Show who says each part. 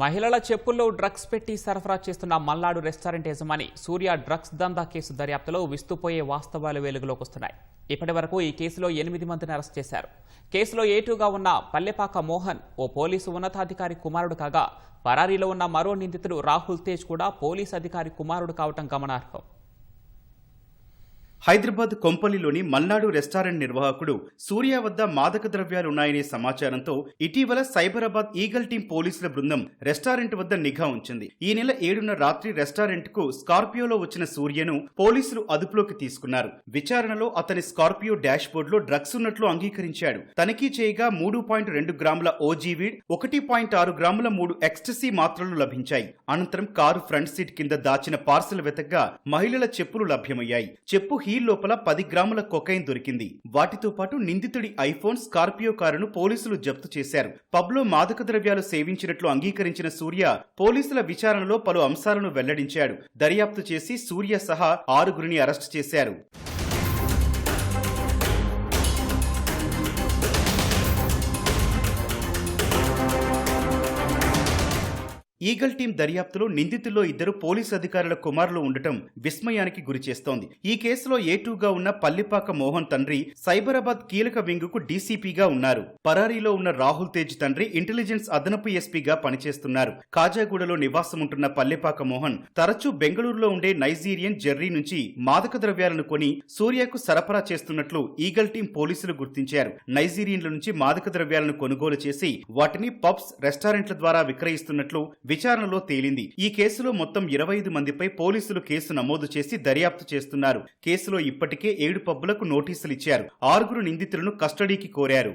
Speaker 1: మహిళల చెప్పుల్లో డ్రగ్స్ పెట్టి సరఫరా చేస్తున్న మల్నాడు రెస్టారెంట్ యజమాని సూర్య డ్రగ్స్ దందా కేసు దర్యాప్తులో విస్తుపోయే వాస్తవాలు వెలుగులోకి వస్తున్నాయి. ఇప్పటి వరకు ఈ కేసులో ఎనిమిది మందిని అరెస్ట్ చేశారు. కేసులో ఏటుగా ఉన్న పల్లెపాక మోహన్ ఓ పోలీసు ఉన్నతాధికారి కుమారుడు కాగా పరారీలో ఉన్న మరో నిందితుడు రాహుల్ తేజ్ కూడా పోలీస్ అధికారి కుమారుడు కావటం గమనార్హం.
Speaker 2: హైదరాబాద్ కొంపల్లిలోని మల్నాడు రెస్టారెంట్ నిర్వాహకుడు సూర్య వద్ద మాదక ద్రవ్యాలున్నాయనే సమాచారంతో ఇటీవల సైబరాబాద్ ఈగల్ టీం పోలీసుల బృందం రెస్టారెంట్ వద్ద నిఘా ఉంచింది. ఈ నెల ఏడున రాత్రి రెస్టారెంట్కు స్కార్పియోలో వచ్చిన సూర్యను పోలీసులు అదుపులోకి తీసుకున్నారు. విచారణలో అతని స్కార్పియో డాష్ బోర్డులో డ్రగ్స్ ఉన్నట్లు అంగీకరించాడు. తనిఖీ చేయగా మూడు పాయింట్ రెండు గ్రాముల ఓజీవీడ్ ఒకటి పాయింట్ ఆరు గ్రాముల మూడు ఎక్స్టసీ మాత్రలు లభించాయి. అనంతరం కారు ఫ్రంట్ సీట్ కింద దాచిన పార్సల్ వెతగ్గా మహిళల చెప్పులు లభ్యమయ్యాయి. చెప్పు హీ ఈ లోపల పది గ్రాముల కొకైన్ దొరికింది. వాటితో పాటు నిందితుడి ఐఫోన్ స్కార్పియో కారును పోలీసులు జప్తు చేశారు. పబ్లో మాదక ద్రవ్యాలు సేవించినట్లు అంగీకరించిన సూర్య పోలీసుల విచారణలో పలు అంశాలను వెల్లడించాడు. దర్యాప్తు చేసి సూర్య సహా ఆరుగురిని అరెస్టు చేశారు. ఈగల్ టీం దర్యాప్తులో నిందితుల్లో ఇద్దరు పోలీసు అధికారుల కుమారులు ఉండటం విస్మయానికి గురిచేస్తోంది. ఈ కేసులో ఏటూగా ఉన్న పల్లిపాక మోహన్ తండ్రి సైబరాబాద్ కీలక వింగుకు డీసీపీగా ఉన్నారు. పరారీలో ఉన్న రాహుల్ తేజ్ తండ్రి ఇంటెలిజెన్స్ అదనపు ఎస్పీగా పనిచేస్తున్నారు. కాజాగూడలో నివాసముంటున్న పల్లిపాక మోహన్ తరచూ బెంగళూరులో ఉండే నైజీరియన్ జెర్రీ నుంచి మాదక ద్రవ్యాలను కొని సూర్యకు సరఫరా చేస్తున్నట్లు ఈగల్ టీం పోలీసులు గుర్తించారు. నైజీరియన్ల నుంచి మాదక ద్రవ్యాలను కొనుగోలు చేసి వాటిని పబ్స్ రెస్టారెంట్ల ద్వారా విక్రయిస్తున్నట్లు విచారణలో తేలింది. ఈ కేసులో మొత్తం ఇరవై ఐదు మందిపై పోలీసులు కేసు నమోదు చేసి దర్యాప్తు చేస్తున్నారు. కేసులో ఇప్పటికే ఏడు పబ్బులకు నోటీసులు ఇచ్చారు. ఆరుగురు నిందితులను కస్టడీకి కోరారు.